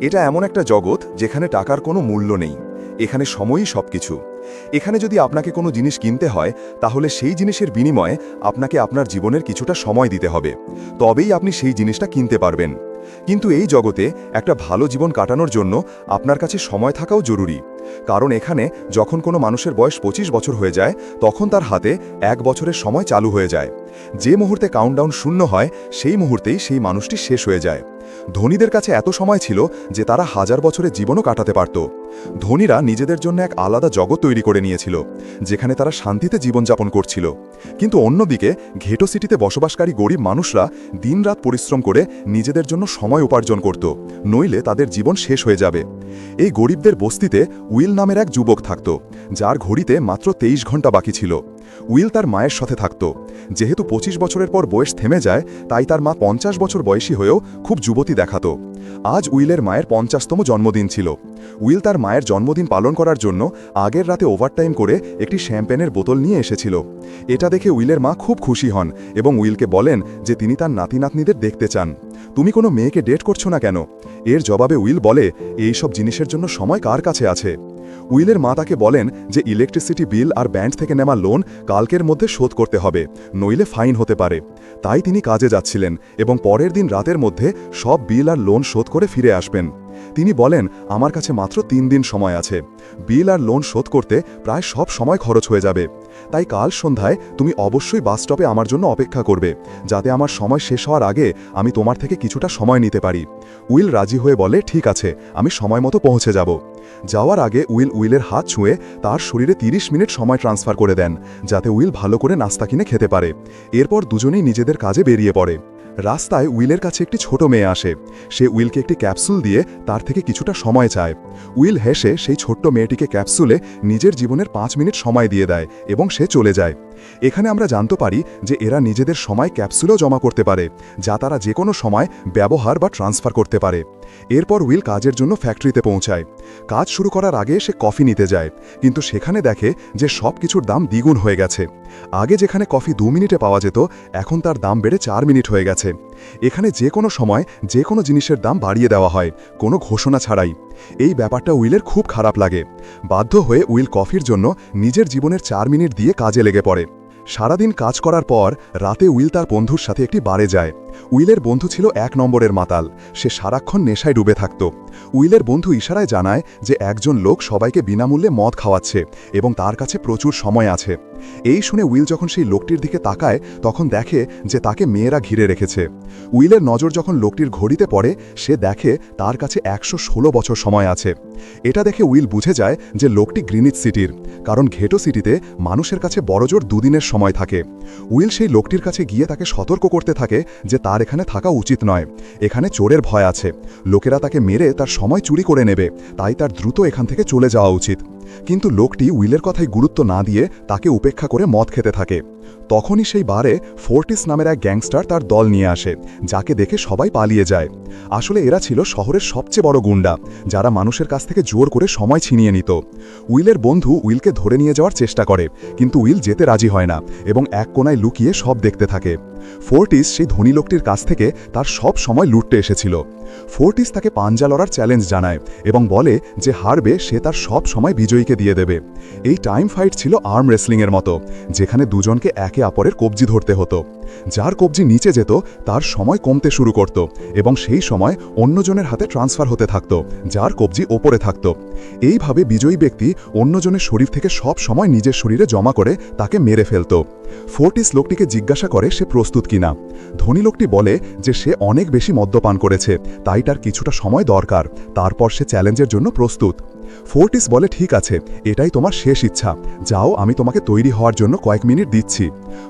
এটা এমন একটা জগৎ যেখানে টাকার কোনো মূল্য নেই। এখানে সময়ই সবকিছু। এখানে যদি আপনাকে কোনো জিনিস কিনতে হয়, তাহলে সেই জিনিসের বিনিময়ে আপনাকে আপনার জীবনের কিছুটা সময় দিতে হবে। তবেই আপনি সেই জিনিসটা কিনতে পারবেন। কিন্তু এই জগতে একটা ভালো জীবন কাটানোর জন্য আপনার কাছে সময় থাকাও জরুরি। কারণ এখানে যখন কোনো মানুষের বয়স পঁচিশ বছর হয়ে যায়, তখন তার হাতে এক বছরের সময় চালু হয়ে যায়। যে মুহূর্তে কাউন্টডাউন শূন্য হয়, সেই মুহূর্তেই সেই মানুষটি শেষ হয়ে যায়। ধনীদের কাছে এত সময় ছিল যে তারা হাজার বছরের জীবনও কাটাতে পারত। ধনীরা নিজেদের জন্য এক আলাদা জগৎ তৈরি করে নিয়েছিল, যেখানে তারা শান্তিতে জীবনযাপন করছিল। কিন্তু অন্যদিকে, ঘেটো সিটিতে বসবাসকারী গরিব মানুষরা দিনরাত পরিশ্রম করে নিজেদের জন্য সময় উপার্জন করত, নইলে তাদের জীবন শেষ হয়ে যাবে। এই গরিবদের বস্তিতে উইল নামের এক যুবক থাকত, যার ঘড়িতে মাত্র তেইশ ঘণ্টা বাকি ছিল। উইল তার মায়ের সাথে থাকত। যেহেতু পঁচিশ বছরের পর বয়স থেমে যায়, তাই তার মা পঞ্চাশ বছর বয়সী হয়েও খুব যুবতী দেখাত। আজ উইলের মায়ের পঞ্চাশতম জন্মদিন ছিল। উইল তার মায়ের জন্মদিন পালন করার জন্য আগের রাতে ওভারটাইম করে একটি শ্যাম্পেনের বোতল নিয়ে এসেছিল। এটা দেখে উইলের মা খুব খুশি হন এবং উইলকে বলেন যে তিনি তার নাতি নাতনিদের দেখতে চান। তুমি কোনো মেয়েকে ডেট করছ না কেন? এর জবাবে উইল বলে এই সব জিনিসের জন্য সময় কার কাছে আছে? উইলের মা তাকে বলেন যে ইলেকট্রিসিটি বিল আর ব্যাংক থেকে নেওয়া লোন কালকের মধ্যে শোধ করতে হবে, নইলে ফাইন হতে পারে। তাই তিনি কাজে যাচ্ছিলেন এবং পরের দিন রাতের মধ্যে সব বিল আর লোন শোধ করে ফিরে আসবেন। তিনি বলেন, আমার কাছে মাত্র তিন দিন সময় আছে। বিল আর লোন শোধ করতে প্রায় সব সময় খরচ হয়ে যাবে। তাই কাল সন্ধ্যায় তুমি অবশ্যই বাস স্টপে আমার জন্য অপেক্ষা করবে, যাতে আমার সময় শেষ হওয়ার আগে আমি তোমার থেকে কিছুটা সময় নিতে পারি। উইল রাজি হয়ে বলে, ঠিক আছে, আমি সময় মতো পৌঁছে যাব। যাওয়ার আগে উইল উইলের হাত ছুঁয়ে তার শরীরে 30 মিনিট সময় ট্রান্সফার করে দেন, যাতে উইল ভালো করে নাস্তা কিনে খেতে পারে। এরপর দুজনেই নিজেদের কাজে বেরিয়ে পড়ে। রাস্তায় উইলের কাছে একটি ছোট মেয়ে আসে। সে উইলকে একটি ক্যাপসুল দিয়ে তার থেকে কিছুটা সময় চায়। উইল হেসে সেই ছোট্ট মেয়েটিকে ক্যাপসুলে নিজের জীবনের পাঁচ মিনিট সময় দিয়ে দেয় এবং সে চলে যায়। এখানে আমরা জানতে পারি যে এরা নিজেদের সময় ক্যাপসুলেও জমা করতে পারে, যা তারা যে কোনো সময় ব্যবহার বা ট্রান্সফার করতে পারে। এরপর উইল কাজের জন্য ফ্যাক্টরিতে পৌঁছায়। কাজ শুরু করার আগে সে কফি নিতে যায়, কিন্তু সেখানে দেখে যে সব কিছুর দাম দ্বিগুণ হয়ে গেছে। আগে যেখানে কফি দু মিনিটে পাওয়া যেত, এখন তার দাম বেড়ে চার মিনিট হয়ে গেছে। এখানে যে কোনো সময় যে কোনো জিনিসের দাম বাড়িয়ে দেওয়া হয়, কোনো ঘোষণা ছাড়াই। এই ব্যাপারটা উইলের খুব খারাপ লাগে। বাধ্য হয়ে উইল কফির জন্য নিজের জীবনের চার মিনিট দিয়ে কাজে লেগে পড়ে। সারাদিন কাজ করার পর রাতে উইল তার বন্ধুর সাথে একটি বারে যায়। উইলের বন্ধু ছিল এক নম্বরের মাতাল। সে সারাক্ষণ নেশায় ডুবে থাকত। উইলের বন্ধু ইশারায় জানায় যে একজন লোক সবাইকে বিনামূল্যে মদ খাওয়াচ্ছে এবং তার কাছে প্রচুর সময় আছে। এই শুনে উইল যখন সেই লোকটির দিকে তাকায়, তখন দেখে যে তাকে মেয়েরা ঘিরে রেখেছে। উইলের নজর যখন লোকটির ঘড়িতে পড়ে, সে দেখে তার কাছে একশো ষোলো বছর সময় আছে। এটা দেখে উইল বুঝে যায় যে লোকটি গ্রিনিচ সিটির, কারণ ঘেটো সিটিতে মানুষের কাছে বড়জোর দুদিনের সময় থাকে। উইল সেই লোকটির কাছে গিয়ে তাকে সতর্ক করতে থাকে যে তার এখানে থাকা উচিত নয়। এখানে চোরের ভয় আছে। লোকেরা তাকে মেরে তার সময় চুরি করে নেবে। তাই তার দ্রুত এখান থেকে চলে যাওয়া উচিত। কিন্তু লোকটি উইলের কথায় গুরুত্ব না দিয়ে তাকে উপেক্ষা করে মদ খেতে থাকে। তখনই সেই বারে ফোর্টিস নামের এক গ্যাংস্টার তার দল নিয়ে আসে, যাকে দেখে সবাই পালিয়ে যায়। আসলে এরা ছিল শহরের সবচেয়ে বড় গুন্ডা, যারা মানুষের কাছ থেকে জোর করে সময় ছিনিয়ে নিত। উইলের বন্ধু উইলকে ধরে নিয়ে যাওয়ার চেষ্টা করে, কিন্তু উইল যেতে রাজি হয় না এবং এক কোনায় লুকিয়ে সব দেখতে থাকে। ফোর্টিস সেই ধনী লোকটির কাছ থেকে তার সব সময় লুটতে এসেছিল। ফোর্টিস তাকে পাঞ্জা লড়ার চ্যালেঞ্জ জানায় এবং বলে যে হারবে সে তার সব সময় বিজয়ীকে দিয়ে দেবে। এই টাইম ফাইট ছিল আর্ম রেসলিংয়ের মতো, যেখানে দুজনকে একে অপরের কবজি ধরতে হতো। যার কবজি নিচে যেত, তার সময় কমতে শুরু করত এবং সেই সময় অন্যজনের হাতে ট্রান্সফার হতে থাকত, যার কবজি ওপরে থাকত। এইভাবে বিজয়ী ব্যক্তি অন্যজনের শরীর থেকে সব সময় নিজের শরীরে জমা করে তাকে মেরে ফেলত। ফোর্টিস লোকটিকে জিজ্ঞাসা করে সে প্রস্তুত কিনা। ধনী লোকটি বলে যে সে অনেক বেশি মদ্যপান করেছে, তাই তার কিছুটা সময় দরকার, তারপর সে চ্যালেঞ্জের জন্য প্রস্তুত। ফোর্টিস বলে, ঠিক আছে, এটাই তোমার শেষ ইচ্ছা, যাও আমি তোমাকে তৈরি হওয়ার জন্য কয়েক মিনিট দিচ্ছি।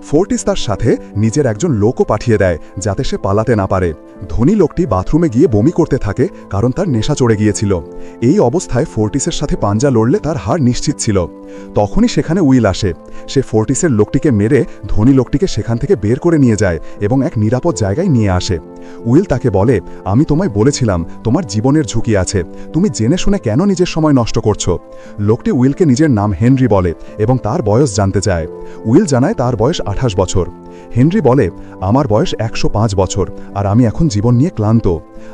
ফোর্টিস তার সাথে নিজের একজন লোকও পাঠিয়ে দেয়, যাতে সে পালাতে না পারে। ধনী লোকটি বাথরুমে গিয়ে বমি করতে থাকে, কারণ তার নেশা চড়ে গিয়েছিল। এই অবস্থায় ফোর্টিসের সাথে পাঞ্জা লড়লে তার হার নিশ্চিত ছিল। তখনই সেখানে উইল আসে। সে ফোর্টিসের লোকটিকে মেরে ধনী লোকটিকে সেখান থেকে বের করে নিয়ে যায় এবং এক নিরাপদ জায়গায় নিয়ে আসে। উইল তাকে বলে, আমি তোমায় বলেছিলাম, তোমার জীবনের ঝুঁকি আছে। তুমি জেনে শুনে কেন নিজের সময় নষ্ট করছ? লোকটি উইলকে নিজের নাম হেনরি বলে এবং তার বয়স জানতে চায়। উইল জানায়, তার বয়স আঠাশ বছর। হেনরি বলে, আমার বয়স একশো পাঁচ বছর, আর আমি এখন জীবন নিয়ে ক্লান্ত।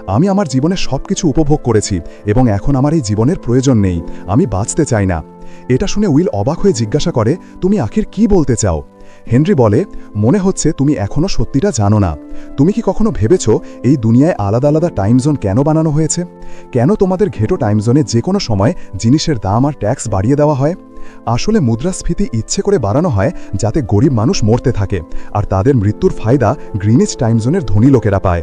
আমি আমার জীবনে সব কিছু উপভোগ করেছি এবং এখন আমার এই জীবনের প্রয়োজন নেই। আমি বাঁচতে চাই না। এটা শুনে উইল অবাক হয়ে জিজ্ঞাসা করে, তুমি আখির কি বলতে চাও? হেনরি বলে, মনে হচ্ছে তুমি এখনও সত্যিটা জানো না। তুমি কি কখনো ভেবেছ এই দুনিয়ায় আলাদা আলাদা টাইম জোন কেন বানানো হয়েছে? কেন তোমাদের ঘেটো টাইম জোনে যে কোনো সময় জিনিসের দাম আর ট্যাক্স বাড়িয়ে দেওয়া হয়? আসলে মুদ্রাস্ফীতি ইচ্ছে করে বাড়ানো হয় যাতে গরিব মানুষ মরতে থাকে, আর তাদের মৃত্যুর ফায়দা গ্রিনিজ টাইম জোনের ধনী লোকেরা পায়।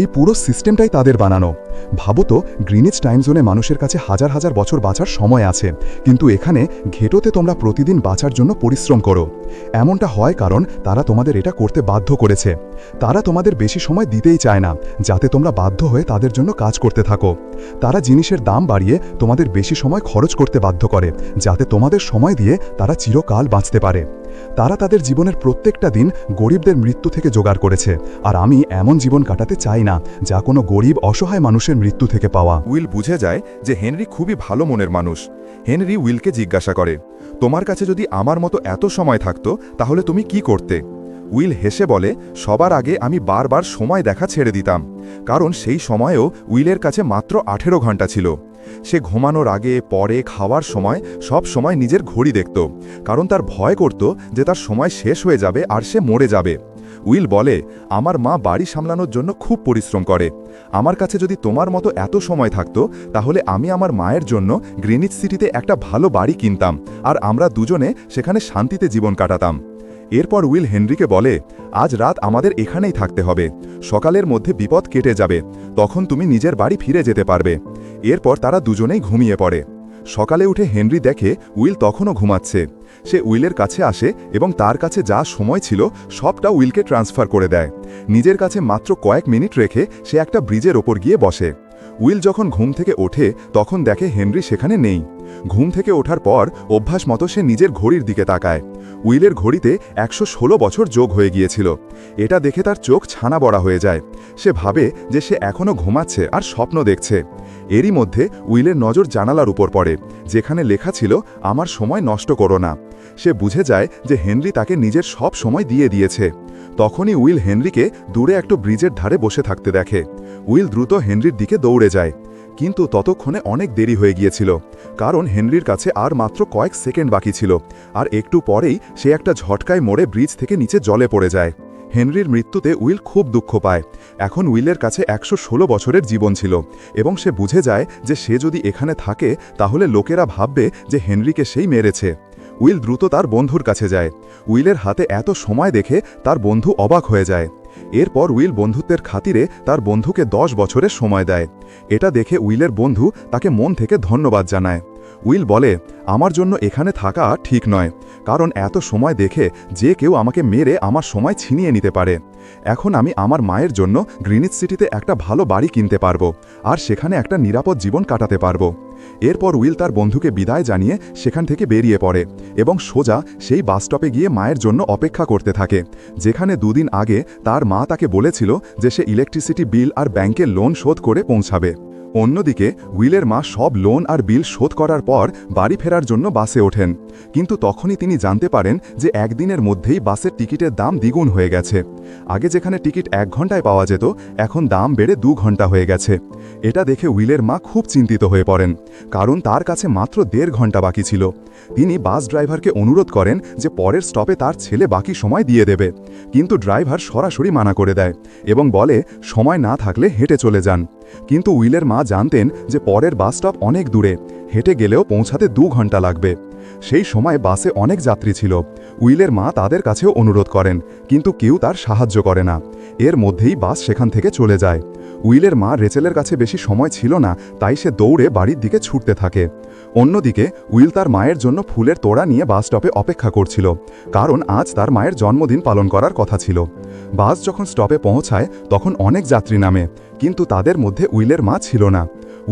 এই পুরো সিস্টেমটাই তাদের বানানো। ভাবো তো গ্রিনিজ টাইম জোনে মানুষের কাছে হাজার হাজার বছর বাঁচার সময় আছে। কিন্তু এখানে ঘেটোতে তোমরা প্রতিদিন বাঁচার জন্য পরিশ্রম করো। এমনটা হয় কারণ তারা তোমাদের এটা করতে বাধ্য করেছে। তারা তোমাদের বেশি সময় দিতেই চায় না, যাতে তোমরা বাধ্য হয়ে তাদের জন্য কাজ করতে থাকো। তারা জিনিসের দাম বাড়িয়ে তোমাদের বেশি সময় খরচ করতে বাধ্য করে, যাতে তোমাদের সময় দিয়ে তারা চিরকাল বাঁচতে পারে। তারা তাদের জীবনের প্রত্যেকটা দিন গরিবদের মৃত্যু থেকে জোগাড় করেছে। আর আমি এমন জীবন কাটাতে চাই না, যা কোনো গরিব, অসহায় মানুষের মৃত্যু থেকে পাওয়া। উইল বুঝে যায় যে হেনরি খুবই ভালো মনের মানুষ। হেনরি উইলকে জিজ্ঞাসা করে, তোমার কাছে যদি আমার মতো এত সময় থাকতো, তাহলে তুমি কি করতে? উইল হেসে বলে, সবার আগে আমি বারবার সময় দেখা ছেড়ে দিতাম। কারণ সেই সময়েও উইলের কাছে মাত্র আঠেরো ঘণ্টা ছিল। সে ঘুমানোর আগে, পরে খাওয়ার সময়, সব সময় নিজের ঘড়ি দেখত। কারণ তার ভয় করত যে তার সময় শেষ হয়ে যাবে আর সে মরে যাবে। উইল বলে, আমার মা বাড়ি সামলানোর জন্য খুব পরিশ্রম করে। আমার কাছে যদি তোমার মতো এত সময় থাকতো, তাহলে আমি আমার মায়ের জন্য গ্রিনিচ সিটিতে একটা ভালো বাড়ি কিনতাম, আর আমরা দুজনে সেখানে শান্তিতে জীবন কাটাতাম। এরপর উইল হেনরিকে বলে, আজ রাত আমাদের এখানেই থাকতে হবে। সকালের মধ্যে বিপদ কেটে যাবে। তখন তুমি নিজের বাড়ি ফিরে যেতে পারবে। এরপর তারা দুজনেই ঘুমিয়ে পড়ে। সকালে উঠে হেনরি দেখে উইল তখনও ঘুমাচ্ছে। সে উইলের কাছে আসে এবং তার কাছে যা সময় ছিল সবটা উইলকে ট্রান্সফার করে দেয়। নিজের কাছে মাত্র কয়েক মিনিট রেখে সে একটা ব্রিজের ওপর গিয়ে বসে। উইল যখন ঘুম থেকে ওঠে, তখন দেখে হেনরি সেখানে নেই। ঘুম থেকে ওঠার পর, অভ্যাস মতো সে নিজের ঘড়ির দিকে তাকায়। উইলের ঘড়িতে একশো ষোলো বছর যোগ হয়ে গিয়েছিল। এটা দেখে তার চোখ ছানা বড়া হয়ে যায়। সে ভাবে যে সে এখনও ঘুমাচ্ছে আর স্বপ্ন দেখছে। এরই মধ্যে উইলের নজর জানালার উপর পড়ে, যেখানে লেখা ছিল, আমার সময় নষ্ট করো না। সে বুঝে যায় যে হেনরি তাকে নিজের সব সময় দিয়ে দিয়েছে। তখনই উইল হেনরিকে দূরে একটা ব্রিজের ধারে বসে থাকতে দেখে। উইল দ্রুত হেনরির দিকে দৌড়ে যায়। কিন্তু ততক্ষণে অনেক দেরি হয়ে গিয়েছিল, কারণ হেনরির কাছে আর মাত্র কয়েক সেকেন্ড বাকি ছিল, আর একটু পরেই সে একটা ঝটকায় মোড়ে ব্রিজ থেকে নিচে জলে পড়ে যায়। হেনরির মৃত্যুতে উইল খুব দুঃখ পায়। এখন উইলের কাছে একশো ষোলো বছরের জীবন ছিল, এবং সে বুঝে যায় যে সে যদি এখানে থাকে, তাহলে লোকেরা ভাববে যে হেনরিকে সেই মেরেছে। উইল দ্রুত তার বন্ধুর কাছে যায়। উইলের হাতে এত সময় দেখে তার বন্ধু অবাক হয়ে যায়। এরপর উইল বন্ধুত্বের খাতিরে তার বন্ধুকে দশ বছরের সময় দেয়। এটা দেখে উইলের বন্ধু তাকে মন থেকে ধন্যবাদ জানায়। উইল বলে, আমার জন্য এখানে থাকা ঠিক নয়, কারণ এত সময় দেখে যে কেউ আমাকে মেরে আমার সময় ছিনিয়ে নিতে পারে। এখন আমি আমার মায়ের জন্য গ্রিনিচ সিটিতে একটা ভালো বাড়ি কিনতে পারব, আর সেখানে একটা নিরাপদ জীবন কাটাতে পারব। এরপর উইল তার বন্ধুকে বিদায় জানিয়ে সেখান থেকে বেরিয়ে পড়ে এবং সোজা সেই বাসস্টপে গিয়ে মায়ের জন্য অপেক্ষা করতে থাকে, যেখানে দুদিন আগে তার মা তাকে বলেছিল যে সে ইলেকট্রিসিটি বিল আর ব্যাংকের লোন শোধ করে পৌঁছাবে। অন্যদিকে, উইলের মা সব লোন আর বিল শোধ করার পর বাড়ি ফেরার জন্য বাসে ওঠেন। কিন্তু তখনই তিনি জানতে পারেন যে একদিনের মধ্যেই বাসের টিকিটের দাম দ্বিগুণ হয়ে গেছে। আগে যেখানে টিকিট এক ঘন্টায় পাওয়া যেত, এখন দাম বেড়ে দু ঘণ্টা হয়ে গেছে। এটা দেখে উইলের মা খুব চিন্তিত হয়ে পড়েন, কারণ তার কাছে মাত্র দেড় ঘণ্টা বাকি ছিল। তিনি বাস ড্রাইভারকে অনুরোধ করেন যে পরের স্টপে তার ছেলে বাকি সময় দিয়ে দেবে। কিন্তু ড্রাইভার সরাসরি মানা করে দেয় এবং বলে, সময় না থাকলে হেঁটে চলে যান। কিন্তু উইলের মা জানতেন যে পরের বাস স্টপ অনেক দূরে, হেঁটে গেলেও পৌঁছাতে দু ঘণ্টা লাগবে। সেই সময় বাসে অনেক যাত্রী ছিল। উইলের মা তাদের কাছেও অনুরোধ করেন, কিন্তু কেউ তার সাহায্য করে না। এর মধ্যেই বাস সেখান থেকে চলে যায়। উইলের মা রেচেলের কাছে বেশি সময় ছিল না, তাই সে দৌড়ে বাড়ির দিকে ছুটতে থাকে। অন্যদিকে, উইল তার মায়ের জন্য ফুলের তোড়া নিয়ে বাস স্টপে অপেক্ষা করছিল, কারণ আজ তার মায়ের জন্মদিন পালন করার কথা ছিল। বাস যখন স্টপে পৌঁছায়, তখন অনেক যাত্রী নামে, কিন্তু তাদের মধ্যে উইলের মা ছিল না।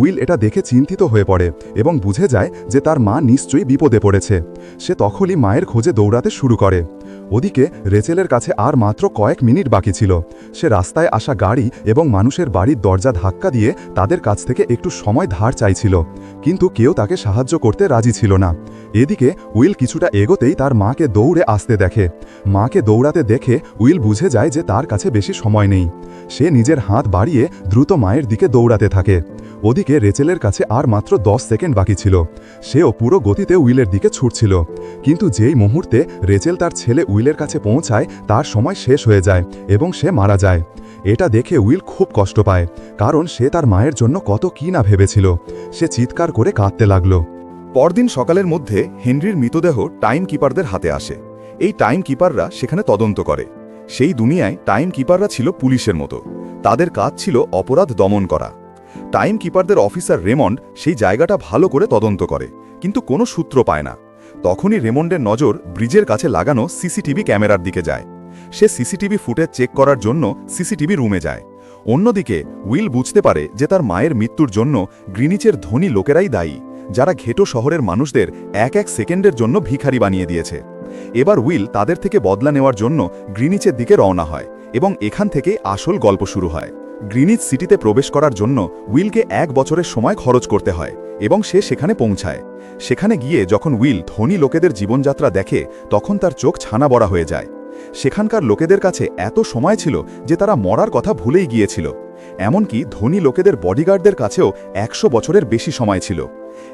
উইল এটা দেখে চিন্তিত হয়ে পড়ে এবং বুঝে যায় যে তার মা নিশ্চয়ই বিপদে পড়েছে। সে তখনই মায়ের খোঁজে দৌড়াতে শুরু করে। ওদিকে রেচেলের কাছে আর মাত্র কয়েক মিনিট বাকি ছিল। সে রাস্তায় আসা গাড়ি এবং মানুষের বাড়ির দরজা ধাক্কা দিয়ে তাদের কাছ থেকে একটু সময় ধার চাইছিল। কিন্তু কেউ তাকে সাহায্য করতে রাজি ছিল না। এদিকে উইল কিছুটা এগোতেই তার মাকে দৌড়ে আসতে দেখে। মাকে দৌড়াতে দেখে উইল বুঝে যায় যে তার কাছে বেশি সময় নেই। সে নিজের হাত বাড়িয়ে দ্রুত মায়ের দিকে দৌড়াতে থাকে। ওদিকে রেচেলের কাছে আর মাত্র দশ সেকেন্ড বাকি ছিল। সেও পুরো গতিতে উইলের দিকে ছুটছিল। কিন্তু যেই মুহূর্তে রেচেল তার ছেলে উইলের কাছে পৌঁছায়, তার সময় শেষ হয়ে যায় এবং সে মারা যায়। এটা দেখে উইল খুব কষ্ট পায়, কারণ সে তার মায়ের জন্য কত কি না ভেবেছিল। সে চিৎকার করে কাঁদতে লাগল। পরদিন সকালের মধ্যে হেনরির মৃতদেহ টাইম কিপারদের হাতে আসে। এই টাইম কিপাররা সেখানে তদন্ত করে। সেই দুনিয়ায় টাইম কিপাররা ছিল পুলিশের মতো। তাদের কাজ ছিল অপরাধ দমন করা। টাইম কিপারদের অফিসার রেমন্ড সেই জায়গাটা ভালো করে তদন্ত করে, কিন্তু কোনো সূত্র পায় না। তখনই রেমন্ডের নজর ব্রিজের কাছে লাগানো সিসিটিভি ক্যামেরার দিকে যায়। সে সিসিটিভি ফুটেজ চেক করার জন্য সিসিটিভি রুমে যায়। অন্যদিকে, উইল বুঝতে পারে যে তার মায়ের মৃত্যুর জন্য গ্রিনিচের ধনী লোকেরাই দায়ী, যারা ঘেটো শহরের মানুষদের এক এক সেকেন্ডের জন্য ভিখারি বানিয়ে দিয়েছে। এবার উইল তাদের থেকে বদলা নেওয়ার জন্য গ্রিনিচের দিকে রওনা হয় এবং এখান থেকে আসল গল্প শুরু হয়। গ্রিনিচ সিটিতে প্রবেশ করার জন্য উইলকে এক বছরের সময় খরচ করতে হয় এবং সে সেখানে পৌঁছায়। সেখানে গিয়ে যখন উইল ধনী লোকেদের জীবনযাত্রা দেখে, তখন তার চোখ ছানা বড়া হয়ে যায়। সেখানকার লোকেদের কাছে এত সময় ছিল যে তারা মরার কথা ভুলেই গিয়েছিল। এমনকি ধনী লোকেদের বডিগার্ডদের কাছেও একশো বছরের বেশি সময় ছিল।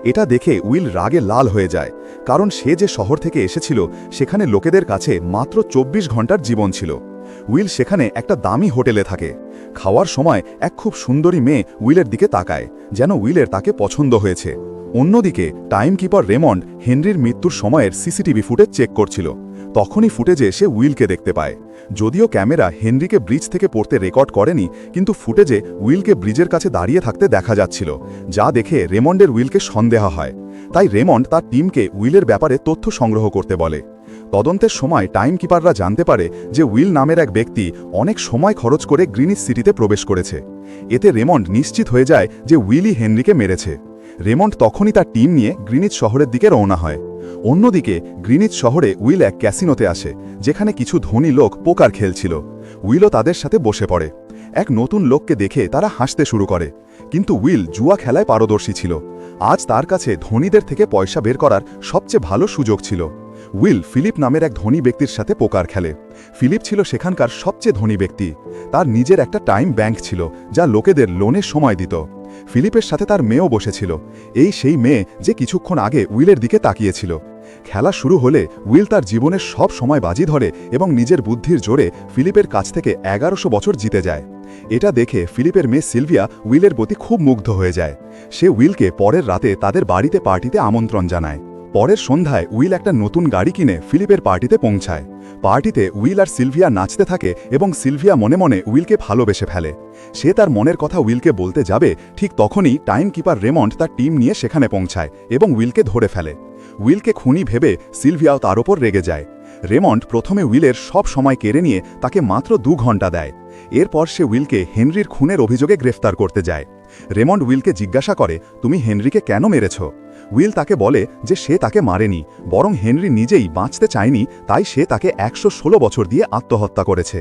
এটা দেখে উইল রাগে লাল হয়ে যায়, কারণ সে যে শহর থেকে এসেছিল, সেখানে লোকেদের কাছে মাত্র চব্বিশ ঘণ্টার জীবন ছিল। উইল সেখানে একটা দামি হোটেলে থাকে। খাওয়ার সময় এক খুব সুন্দরী মেয়ে উইলের দিকে তাকায়, যেন উইলের তাকে পছন্দ হয়েছে। অন্যদিকে টাইম কিপার রেমন্ড হেনরির মৃত্যুর সময়ের সিসিটিভি ফুটেজ চেক করছিল। তখনই ফুটেজে সে উইলকে দেখতে পায়। যদিও ক্যামেরা হেনরিকে ব্রিজ থেকে পড়তে রেকর্ড করেনি, কিন্তু ফুটেজে উইলকে ব্রিজের কাছে দাঁড়িয়ে থাকতে দেখা যাচ্ছিল, যা দেখে রেমন্ডের উইলকে সন্দেহ হয়। তাই রেমন্ড তার টিমকে উইলের ব্যাপারে তথ্য সংগ্রহ করতে বলে। তদন্তের সময় টাইম কিপাররা জানতে পারে যে উইল নামের এক ব্যক্তি অনেক সময় খরচ করে গ্রিনিচ সিটিতে প্রবেশ করেছে। এতে রেমন্ড নিশ্চিত হয়ে যায় যে উইলি হেনরিকে মেরেছে। রেমন্ড তখনই তার টিম নিয়ে গ্রিনিচ শহরের দিকে রওনা হয়। অন্যদিকে, গ্রিনিচ শহরে উইল এক ক্যাসিনোতে আসে, যেখানে কিছু ধনী লোক পোকার খেলছিল। উইলও তাদের সাথে বসে পড়ে। এক নতুন লোককে দেখে তারা হাসতে শুরু করে। কিন্তু উইল জুয়া খেলায় পারদর্শী ছিল। আজ তার কাছে ধনীদের থেকে পয়সা বের করার সবচেয়ে ভালো সুযোগ ছিল। উইল ফিলিপ নামের এক ধনী ব্যক্তির সাথে পোকার খেলে। ফিলিপ ছিল সেখানকার সবচেয়ে ধনী ব্যক্তি। তার নিজের একটা টাইম ব্যাংক ছিল, যা লোকেদের লোনের সময় দিত। ফিলিপের সাথে তার মেয়েও বসেছিল। এই সেই মেয়ে যে কিছুক্ষণ আগে উইলের দিকে তাকিয়েছিল। খেলা শুরু হলে উইল তার জীবনের সব সময় বাজি ধরে এবং নিজের বুদ্ধির জোরে ফিলিপের কাছ থেকে এগারোশো বছর জিতে যায়। এটা দেখে ফিলিপের মেয়ে সিলভিয়া উইলের প্রতি খুব মুগ্ধ হয়ে যায়। সে উইলকে পরের রাতে তাদের বাড়িতে পার্টিতে আমন্ত্রণ জানায়। পরের সন্ধ্যায় উইল একটা নতুন গাড়ি কিনে ফিলিপের পার্টিতে পৌঁছায়। পার্টিতে উইল আর সিলভিয়া নাচতে থাকে এবং সিলভিয়া মনে মনে উইলকে ভালোবেসে ফেলে। সে তার মনের কথা উইলকে বলতে যাবে, ঠিক তখনই টাইম কিপার রেমন্ড তার টিম নিয়ে সেখানে পৌঁছায় এবং উইলকে ধরে ফেলে। উইলকে খুনি ভেবে সিলভিয়াও তার ওপর রেগে যায়। রেমন্ড প্রথমে উইলের সব সময় কেড়ে নিয়ে তাকে মাত্র দু ঘণ্টা দেয়। এরপর সে উইলকে হেনরির খুনের অভিযোগে গ্রেফতার করতে যায়। রেমন্ড উইলকে জিজ্ঞাসা করে, তুমি হেনরিকে কেন মেরেছ? উইল তাকে বলে যে সে তাকে মারেনি, বরং হেনরি নিজেই বাঁচতে চায়নি, তাই সে তাকে একশো ষোলো বছর দিয়ে আত্মহত্যা করেছে।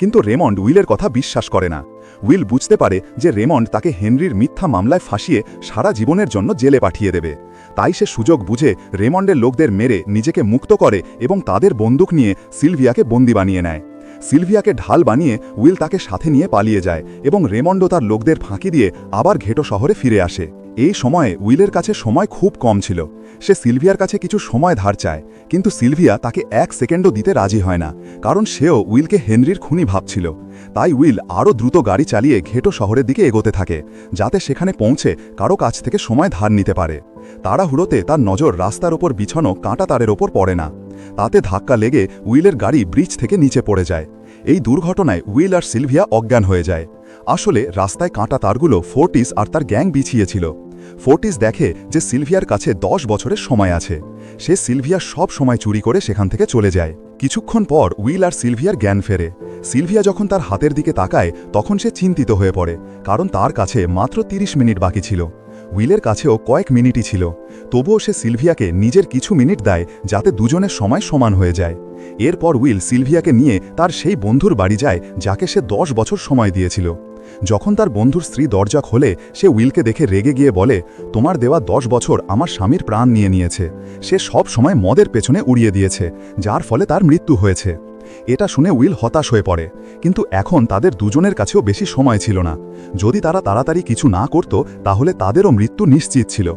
কিন্তু রেমন্ড উইলের কথা বিশ্বাস করে না। উইল বুঝতে পারে যে রেমন্ড তাকে হেনরির মিথ্যা মামলায় ফাঁসিয়ে সারা জীবনের জন্য জেলে পাঠিয়ে দেবে। তাই সে সুযোগ বুঝে রেমন্ডের লোকদের মেরে নিজেকে মুক্ত করে এবং তাদের বন্দুক নিয়ে সিলভিয়াকে বন্দি বানিয়ে নেয়। সিলভিয়াকে ঢাল বানিয়ে উইল তাকে সাথে নিয়ে পালিয়ে যায় এবং রেমন্ডো তার লোকদের ফাঁকি দিয়ে আবার ঘেটো শহরে ফিরে আসে। এই সময়ে উইলের কাছে সময় খুব কম ছিল। সে সিলভিয়ার কাছে কিছু সময় ধার চায়, কিন্তু সিলভিয়া তাকে এক সেকেন্ডও দিতে রাজি হয় না, কারণ সেও উইলকে হেনরির খুনি ভাবছিল। তাই উইল আরও দ্রুত গাড়ি চালিয়ে ঘেটো শহরের দিকে এগোতে থাকে, যাতে সেখানে পৌঁছে কারও কাছ থেকে সময় ধার নিতে পারে। তাড়াহুড়োতে তার নজর রাস্তার ওপর বিছানো কাঁটা তারের ওপর পড়ে না। তাতে ধাক্কা লেগে উইলের গাড়ি ব্রিজ থেকে নিচে পড়ে যায়। এই দুর্ঘটনায় উইল আর সিলভিয়া অজ্ঞান হয়ে যায়। আসলে রাস্তায় কাঁটা তারগুলো ফোর্টিস আর তার গ্যাং বিছিয়েছিল। ফোর্টিস দেখে যে সিলভিয়ার কাছে দশ বছরের সময় আছে। সে সিলভিয়া সব সময় চুরি করে সেখান থেকে চলে যায়। কিছুক্ষণ পর উইল আর সিলভিয়ার জ্ঞান ফেরে। সিলভিয়া যখন তার হাতের দিকে তাকায়, তখন সে চিন্তিত হয়ে পড়ে, কারণ তার কাছে মাত্র ৩০ মিনিট বাকি ছিল। উইলের কাছেও কয়েক মিনিটই ছিল। তবুও সে সিলভিয়াকে নিজের কিছু মিনিট দেয় যাতে দুজনের সময় সমান হয়ে যায়। এরপর উইল সিলভিয়াকে নিয়ে তার সেই বন্ধুর বাড়ি যায়, যাকে সে দশ বছর সময় দিয়েছিল। যখন তার বন্ধুর স্ত্রী দরজা খোলে, সে উইলকে দেখে রেগে গিয়ে বলে, তোমার দেওয়া দশ বছর আমার স্বামীর প্রাণ নিয়ে নিয়েছে। সে সব সময় মদের পেছনে উড়িয়ে দিয়েছে, যার ফলে তার মৃত্যু হয়েছে। এটা শুনে উইল হতাশ হয়ে পড়ে। কিন্তু এখন তাদের দুজনের কাছেও বেশি সময় ছিল না। যদি তারা তাড়াতাড়ি কিছু না করত, তাহলে তাদেরও মৃত্যু নিশ্চিত ছিল।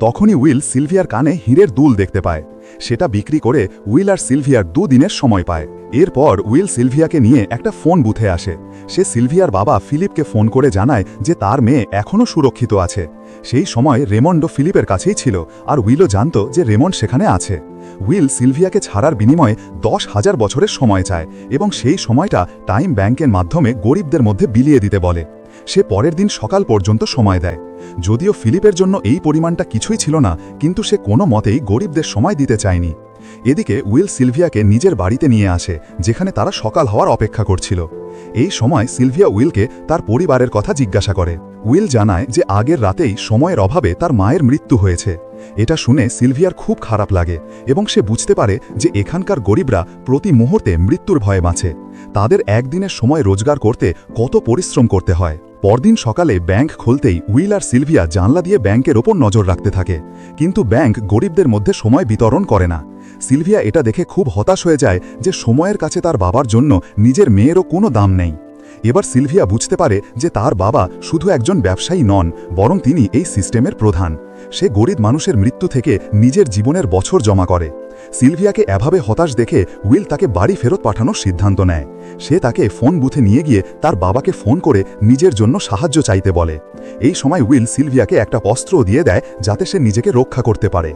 তখনই উইল সিলভিয়ার কানে হীরের দুল দেখতে পায়। সেটা বিক্রি করে উইল আর সিলভিয়ার দুদিনের সময় পায়। এরপর উইল সিলভিয়াকে নিয়ে একটা ফোন বুথে আসে। সে সিলভিয়ার বাবা ফিলিপকে ফোন করে জানায় যে তার মেয়ে এখনও সুরক্ষিত আছে। সেই সময় রেমন্ডও ফিলিপের কাছেই ছিল আর উইলও জানত যে রেমন্ড সেখানে আছে। উইল সিলভিয়াকে ছাড়ার বিনিময়ে দশ হাজার বছরের সময় চায় এবং সেই সময়টা টাইম ব্যাংকের মাধ্যমে গরিবদের মধ্যে বিলিয়ে দিতে বলে। সে পরের দিন সকাল পর্যন্ত সময় দেয়। যদিও ফিলিপের জন্য এই পরিমাণটা কিছুই ছিল না, কিন্তু সে কোনো মতেই গরিবদের সময় দিতে চায়নি। এদিকে উইল সিলভিয়াকে নিজের বাড়িতে নিয়ে আসে, যেখানে তারা সকাল হওয়ার অপেক্ষা করছিল। এই সময় সিলভিয়া উইলকে তার পরিবারের কথা জিজ্ঞাসা করে। উইল জানায় যে আগের রাতেই সময়ের অভাবে তার মায়ের মৃত্যু হয়েছে। এটা শুনে সিলভিয়ার খুব খারাপ লাগে এবং সে বুঝতে পারে যে এখানকার গরিবরা প্রতি মুহূর্তে মৃত্যুর ভয়ে বাঁচে। তাদের একদিনের সময় রোজগার করতে কত পরিশ্রম করতে হয়। পরদিন সকালে ব্যাংক খুলতেই উইল আর সিলভিয়া জানলা দিয়ে ব্যাংকের ওপর নজর রাখতে থাকে। কিন্তু ব্যাংক গরিবদের মধ্যে সময় বিতরণ করে না। সিলভিয়া এটা দেখে খুব হতাশ হয়ে যায় যে সময়ের কাছে তার বাবার জন্য নিজের মেয়েরও কোনো দাম নেই। এবার সিলভিয়া বুঝতে পারে যে তার বাবা শুধু একজন ব্যবসায়ী নন, বরং তিনি এই সিস্টেমের প্রধান। সে গরিব মানুষের মৃত্যু থেকে নিজের জীবনের বছর জমা করে। সিলভিয়াকে এভাবে হতাশ দেখে উইল তাকে বাড়ি ফেরত পাঠানোর সিদ্ধান্ত নেয়। সে তাকে ফোন বুথে নিয়ে গিয়ে তার বাবাকে ফোন করে নিজের জন্য সাহায্য চাইতে বলে। এই সময় উইল সিলভিয়াকে একটা অস্ত্র দিয়ে দেয় যাতে সে নিজেকে রক্ষা করতে পারে।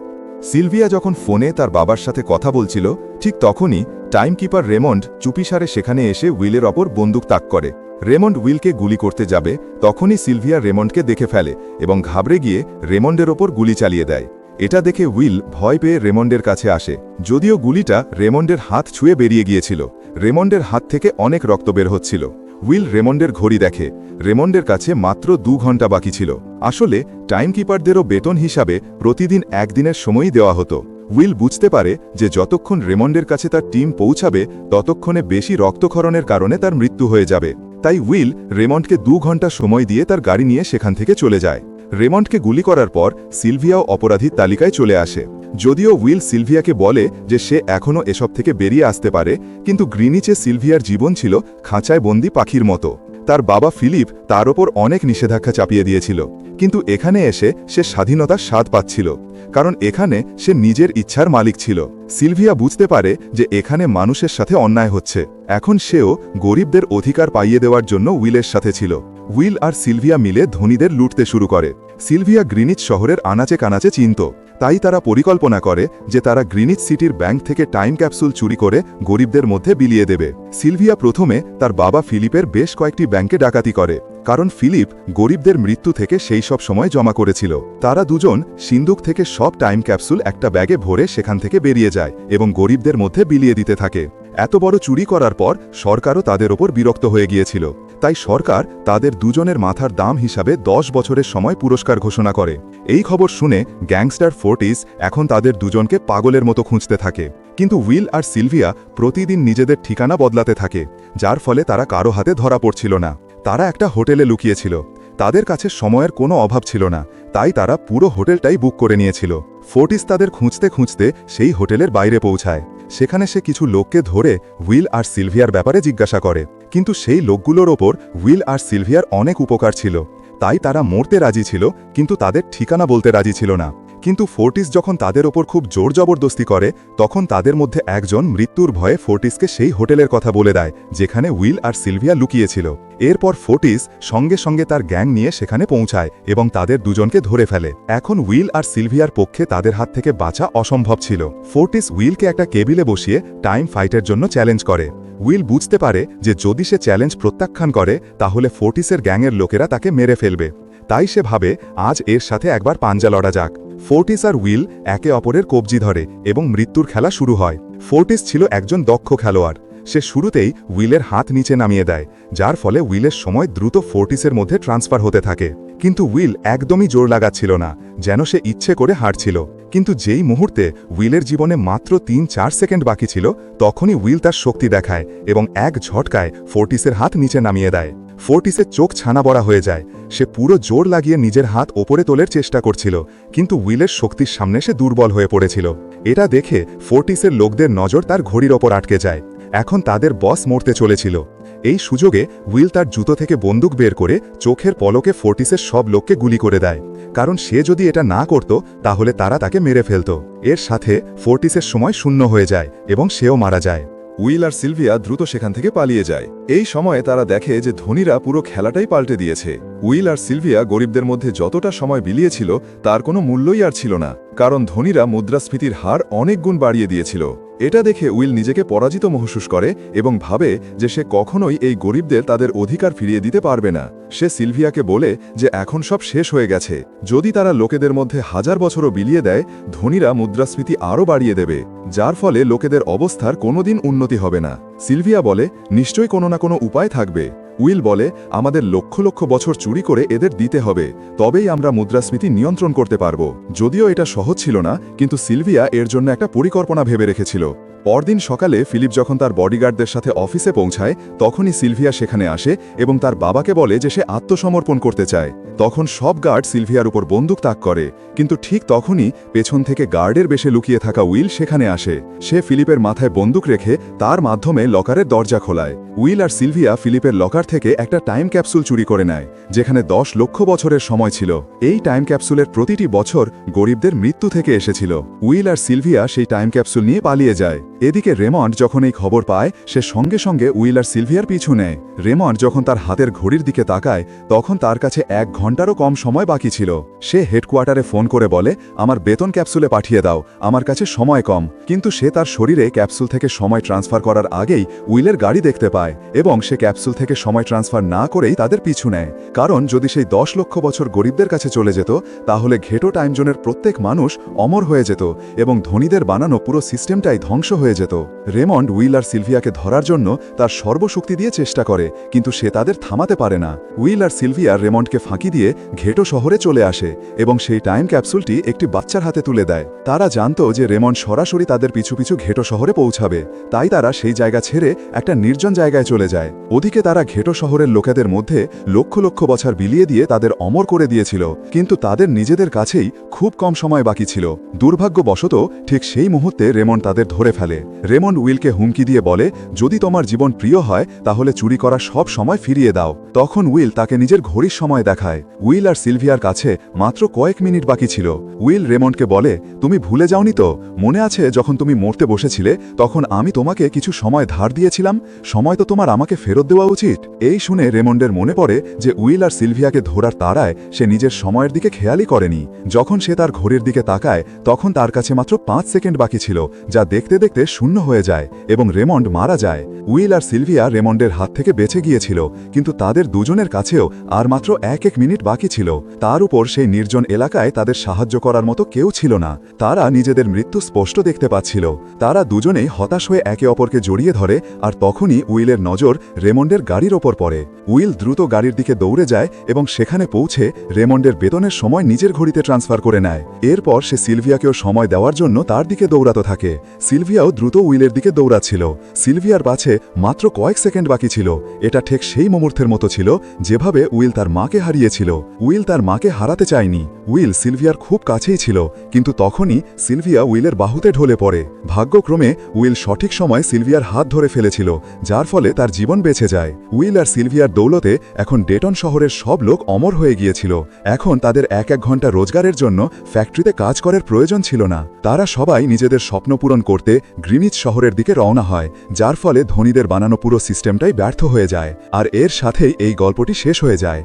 সিলভিয়া যখন ফোনে তার বাবার সাথে কথা বলছিল, ঠিক তখনই টাইম কিপার রেমন্ড চুপিসারে সেখানে এসে উইলের ওপর বন্দুক তাক করে। রেমন্ড উইলকে গুলি করতে যাবে, তখনই সিলভিয়া রেমন্ডকে দেখে ফেলে এবং ঘাবড়ে গিয়ে রেমন্ডের ওপর গুলি চালিয়ে দেয়। এটা দেখে উইল ভয় পেয়ে রেমন্ডের কাছে আসে। যদিও গুলিটা রেমন্ডের হাত ছুঁয়ে বেরিয়ে গিয়েছিল, রেমন্ডের হাত থেকে অনেক রক্ত বের হচ্ছিল। উইল রেমন্ডের ঘড়ি দেখে, রেমন্ডের কাছে মাত্র দু ঘণ্টা বাকি ছিল। আসলে, টাইমকিপারদেরও বেতন হিসাবে প্রতিদিন একদিনের সময়ই দেওয়া হতো। উইল বুঝতে পারে যে যতক্ষণ রেমন্ডের কাছে তার টিম পৌঁছাবে, ততক্ষণে বেশি রক্তক্ষরণের কারণে তার মৃত্যু হয়ে যাবে। তাই উইল রেমন্ডকে দু ঘণ্টা সময় দিয়ে তার গাড়ি নিয়ে সেখান থেকে চলে যায়। রেমন্ডকে গুলি করার পর সিলভিয়াও অপরাধীর তালিকায় চলে আসে। যদিও উইল সিলভিয়াকে বলে যে সে এখনও এসব থেকে বেরিয়ে আসতে পারে, কিন্তু গ্রিনিচে সিলভিয়ার জীবন ছিল খাঁচায় বন্দি পাখির মতো। তার বাবা ফিলিপ তার ওপর অনেক নিষেধাজ্ঞা চাপিয়ে দিয়েছিল, কিন্তু এখানে এসে সে স্বাধীনতার স্বাদ পাচ্ছিল, কারণ এখানে সে নিজের ইচ্ছার মালিক ছিল। সিলভিয়া বুঝতে পারে যে এখানে মানুষের সাথে অন্যায় হচ্ছে, এখন সেও গরিবদের অধিকার পাইয়ে দেওয়ার জন্য উইলের সাথে ছিল। উইল আর সিলভিয়া মিলে ধনীদের লুটতে শুরু করে। সিলভিয়া গ্রিনিচ শহরের আনাচে কানাচে চিনত। তাই তারা পরিকল্পনা করে যে তারা গ্রিনিচ সিটির ব্যাংক থেকে টাইম ক্যাপসুল চুরি করে গরিবদের মধ্যে বিলিয়ে দেবে। সিলভিয়া প্রথমে তার বাবা ফিলিপের বেশ কয়েকটি ব্যাংকে ডাকাতি করে, কারণ ফিলিপ গরিবদের মৃত্যু থেকে সেই সব সময় জমা করেছিল। তারা দুজন সিন্দুক থেকে সব টাইম ক্যাপসুল একটা ব্যাগে ভরে সেখান থেকে বেরিয়ে যায় এবং গরিবদের মধ্যে বিলিয়ে দিতে থাকে। এত বড় চুরি করার পর সরকারও তাদের ওপর বিরক্ত হয়ে গিয়েছিল। তাই সরকার তাদের দুজনের মাথার দাম হিসাবে দশ বছরের সময় পুরস্কার ঘোষণা করে। এই খবর শুনে গ্যাংস্টার ফোর্টিস এখন তাদের দুজনকে পাগলের মতো খুঁজতে থাকে। কিন্তু উইল আর সিলভিয়া প্রতিদিন নিজেদের ঠিকানা বদলাতে থাকে, যার ফলে তারা কারও হাতে ধরা পড়ছিল না। তারা একটা হোটেলে লুকিয়েছিল। তাদের কাছে সময়ের কোনো অভাব ছিল না, তাই তারা পুরো হোটেলটাই বুক করে নিয়েছিল। ফোর্টিস তাদের খুঁজতে খুঁজতে সেই হোটেলের বাইরে পৌঁছায়। সেখানে সে কিছু লোককে ধরে উইল আর সিলভিয়ার ব্যাপারে জিজ্ঞাসা করে। কিন্তু সেই লোকগুলোর ওপর উইল আর সিলভিয়ার অনেক উপকার ছিল। তাই তারা মরতে রাজি ছিল, কিন্তু তাদের ঠিকানা বলতে রাজি ছিল না। কিন্তু ফোর্টিস যখন তাদের ওপর খুব জোর জবরদস্তি করে, তখন তাদের মধ্যে একজন মৃত্যুর ভয়ে ফোর্টিসকে সেই হোটেলের কথা বলে দেয়, যেখানে উইল আর সিলভিয়া লুকিয়েছিল। এরপর ফোর্টিস সঙ্গে সঙ্গে তার গ্যাং নিয়ে সেখানে পৌঁছায় এবং তাদের দুজনকে ধরে ফেলে। এখন উইল আর সিলভিয়ার পক্ষে তাদের হাত থেকে বাঁচা অসম্ভব ছিল। ফোর্টিস উইলকে একটা কেবিলে বসিয়ে টাইম ফাইটের জন্য চ্যালেঞ্জ করে। উইল বুঝতে পারে যে যদি সে চ্যালেঞ্জ প্রত্যাখ্যান করে, তাহলে ফোর্টিসের গ্যাংয়ের লোকেরা তাকে মেরে ফেলবে। তাই সে ভাবে আজ এর সাথে একবার পাঞ্জা লড়া যাক। ফোর্টিস আর উইল একে অপরের কবজি ধরে এবং মৃত্যুর খেলা শুরু হয়। ফোর্টিস ছিল একজন দক্ষ খেলোয়াড়। সে শুরুতেই উইলের হাত নিচে নামিয়ে দেয়, যার ফলে উইলের সময় দ্রুত ফোর্টিসের মধ্যে ট্রান্সফার হতে থাকে। কিন্তু উইল একদমই জোর লাগাচ্ছিল না, যেন সে ইচ্ছে করে হারছিল। কিন্তু যেই মুহূর্তে উইলের জীবনে মাত্র তিন চার সেকেন্ড বাকি ছিল, তখনই উইল তার শক্তি দেখায় এবং এক ঝটকায় ফোর্টিসের হাত নিচে নামিয়ে দেয়। ফোর্টিসের চোখ ছানা বড়া হয়ে যায়। সে পুরো জোর লাগিয়ে নিজের হাত ওপরে তোলের চেষ্টা করছিল, কিন্তু উইলের শক্তির সামনে সে দুর্বল হয়ে পড়েছিল। এটা দেখে ফোর্টিসের লোকদের নজর তার ঘড়ির ওপর আটকে যায়। এখন তাদের বস মরতে চলেছিল। এই সুযোগে উইল তার জুতো থেকে বন্দুক বের করে চোখের পলকে ফোর্টিসের সব লোককে গুলি করে দেয়। কারণ সে যদি এটা না করত, তাহলে তারা তাকে মেরে ফেলত। এর সাথে ফোর্টিসের সময় শূন্য হয়ে যায় এবং সেও মারা যায়। উইল আর সিলভিয়া দ্রুত সেখান থেকে পালিয়ে যায়। এই সময়ে তারা দেখে যে ধনীরা পুরো খেলাটাই পাল্টে দিয়েছে। উইল আর সিলভিয়া গরিবদের মধ্যে যতটা সময় বিলিয়েছিল, তার কোনো মূল্যই আর ছিল না, কারণ ধনীরা মুদ্রাস্ফীতির হার অনেক গুণ বাড়িয়ে দিয়েছিল। এটা দেখে উইল নিজেকে পরাজিত মহসুস করে এবং ভাবে যে সে কখনোই এই গরিবদের তাদের অধিকার ফিরিয়ে দিতে পারবে না। সে সিলভিয়াকে বলে যে এখন সব শেষ হয়ে গেছে। যদি তারা লোকেদের মধ্যে হাজার বছরও বিলিয়ে দেয়, ধনীরা মুদ্রাস্ফীতি আরও বাড়িয়ে দেবে, যার ফলে লোকেদের অবস্থার কোনোদিন উন্নতি হবে না। সিলভিয়া বলে, নিশ্চয়ই কোনো না কোনো উপায় থাকবে। উইল বলে, আমাদের লক্ষ লক্ষ বছর চুরি করে এদের দিতে হবে, তবেই আমরা মুদ্রাস্মৃতি নিয়ন্ত্রণ করতে পারব। যদিও এটা সহজ ছিল না, কিন্তু সিলভিয়া এর জন্য একটা পরিকল্পনা ভেবে রেখেছিল। পরদিন সকালে ফিলিপ যখন তার বডিগার্ডদের সাথে অফিসে পৌঁছায়, তখনই সিলভিয়া সেখানে আসে এবং তার বাবাকে বলে যে সে আত্মসমর্পণ করতে চায়। তখন সব গার্ড সিলভিয়ার উপর বন্দুক তাক করে, কিন্তু ঠিক তখনই পেছন থেকে গার্ডের বেশে লুকিয়ে থাকা উইল সেখানে আসে। সে ফিলিপের মাথায় বন্দুক রেখে তার মাধ্যমে লকারের দরজা খোলায়। উইল আর সিলভিয়া ফিলিপের লকার থেকে একটা টাইম ক্যাপসুল চুরি করে নেয়, যেখানে দশ লক্ষ বছরের সময় ছিল। এই টাইম ক্যাপসুলের প্রতিটি বছর গরিবদের মৃত্যু থেকে এসেছিল। উইল আর সিলভিয়া সেই টাইম ক্যাপসুল নিয়ে পালিয়ে যায়। এদিকে রেমন্ড যখন এই খবর পায়, সে সঙ্গে সঙ্গে উইল আর সিলভিয়ার পিছু নেয়। রেমন্ড যখন তার হাতের ঘড়ির দিকে তাকায়, তখন তার কাছে এক ঘন্টারও কম সময় বাকি ছিল। সে হেডকোয়ার্টারে ফোন করে বলে, আমার বেতন ক্যাপসুলে পাঠিয়ে দাও, আমার কাছে সময় কম। কিন্তু সে তার শরীরে ক্যাপসুল থেকে সময় ট্রান্সফার করার আগেই উইলের গাড়ি দেখতে পায় এবং সে ক্যাপসুল থেকে সময় ট্রান্সফার না করেই তাদের পিছু নেয়। কারণ যদি সেই দশ লক্ষ বছর গরিবদের কাছে চলে যেত, তাহলে ঘেটো টাইম জোনের প্রত্যেক মানুষ অমর হয়ে যেত এবং ধনীদের বানানো পুরো সিস্টেমটাই ধ্বংস হয়ে যেত। রেমন্ড উইল আর সিলভিয়াকে ধরার জন্য তার সর্বশক্তি দিয়ে চেষ্টা করে, কিন্তু সে তাদের থামাতে পারে না। উইল আর সিলভিয়া রেমন্ডকে ফাঁকি দিয়ে ঘেটো শহরে চলে আসে এবং সেই টাইম ক্যাপসুলটি একটি বাচ্চার হাতে তুলে দেয়। তারা জানত যে রেমন্ড সরাসরি তাদের পিছু পিছু ঘেটো শহরে পৌঁছাবে। তাই তারা সেই জায়গা ছেড়ে একটা নির্জন জায়গায় চলে যায়। ওদিকে তারা ঘেটো শহরের লোকেদের মধ্যে লক্ষ লক্ষ বছর বিলিয়ে দিয়ে তাদের অমর করে দিয়েছিল, কিন্তু তাদের নিজেদের কাছেই খুব কম সময় বাকি ছিল। দুর্ভাগ্যবশত ঠিক সেই মুহূর্তে রেমন্ড তাদের ধরে ফেলে। রেমন্ড উইলকে হুমকি দিয়ে বলে, যদি তোমার জীবন প্রিয় হয়, তাহলে চুরি করা সব সময় ফিরিয়ে দাও। তখন উইল তাকে নিজের ঘড়ির সময় দেখায়। উইল আর সিলভিয়ার কাছে মাত্র কয়েক মিনিট বাকি ছিল। উইল রেমন্ডকে বলে, তুমি ভুলে যাওনি তো? মনে আছে যখন তুমি মরতে বসেছিলে, তখন আমি তোমাকে কিছু সময় ধার দিয়েছিলাম? সময় তো তোমার আমাকে ফেরত দেওয়া উচিত। এই শুনে রেমন্ডের মনে পড়ে যে উইল আর সিলভিয়াকে ধরার তারায় সে নিজের সময়ের দিকে খেয়ালই করেনি। যখন সে তার ঘড়ির দিকে তাকায়, তখন তার কাছে মাত্র পাঁচ সেকেন্ড বাকি ছিল, যা দেখতে দেখতে শূন্য হয়ে যায় এবং রেমন্ড মারা যায়। উইল আর সিলভিয়া রেমন্ডের হাত থেকে বেঁচে গিয়েছিল, কিন্তু তাদের দুজনের কাছেও আর মাত্র এক এক মিনিট বাকি ছিল। তার উপর সেই নির্জন এলাকায় তাদের সাহায্য করার মতো কেউ ছিল না। তারা নিজেদের মৃত্যু স্পষ্ট দেখতে পাচ্ছিল। তারা দুজনেই হতাশ হয়ে একে অপরকে জড়িয়ে ধরে আর তখনই উইলের নজর রেমন্ডের গাড়ির ওপর পড়ে। উইল দ্রুত গাড়ির দিকে দৌড়ে যায় এবং সেখানে পৌঁছে রেমন্ডের বেতনের সময় নিজের ঘড়িতে ট্রান্সফার করে নেয়। এরপর সে সিলভিয়াকেও সময় দেওয়ার জন্য তার দিকে দৌড়াতে থাকে। সিলভিয়াও দ্রুত উইলের দিকে দৌড়াচ্ছিল। সিলভিয়ার পাছে মাত্র কয়েক সেকেন্ড বাকি ছিল। এটা ঠিক সেই মুহূর্তের মতো ছিল যেভাবে উইল তার মাকে হারিয়েছিল। উইল তার মাকে হারাতে চায়নি। উইল সিলভিয়ার খুব কাছেই ছিল, কিন্তু তখনই সিলভিয়া উইলের বাহুতে ঢলে পড়ে। ভাগ্যক্রমে উইল সঠিক সময় সিলভিয়ার হাত ধরে ফেলেছিল, যার ফলে তার জীবন বেঁচে যায়। উইল আর সিলভিয়ার দৌলতে এখন ডেটন শহরের সব লোক অমর হয়ে গিয়েছিল। এখন তাদের এক এক ঘণ্টা রোজগারের জন্য ফ্যাক্টরিতে কাজ করার প্রয়োজন ছিল না। তারা সবাই নিজেদের স্বপ্ন পূরণ করতে গ্রিনিচ শহরের দিকে রওনা হয়, যার ফলে ধনীদের বানানো পুরো সিস্টেমটাই ব্যর্থ হয়ে যায়, আর এর সাথেই এই গল্পটি শেষ হয়ে যায়।